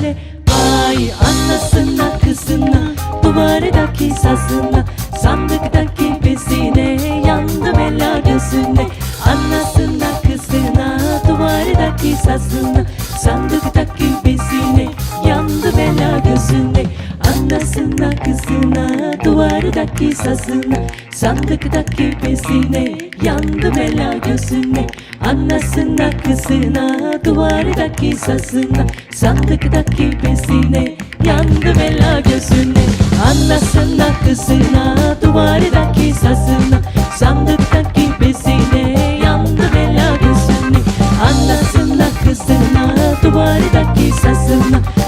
gözüne Vay anasına kızına Duvardaki sazına Sandıktaki bezine Yandım ela gözüne Anasına kızına Duvardaki sazına Sandıktaki bezine Kızına Duvardaki sazına Sandıktaki bezine Yandım ela gözüne. Anasına kızına Duvardaki sazına Sandıktaki bezine Yandım ela gözüne. Anasına kızına Duvardaki sazına Sandıktaki bezine Yandım ela gözüne. Anasına kızına Duvardaki sazına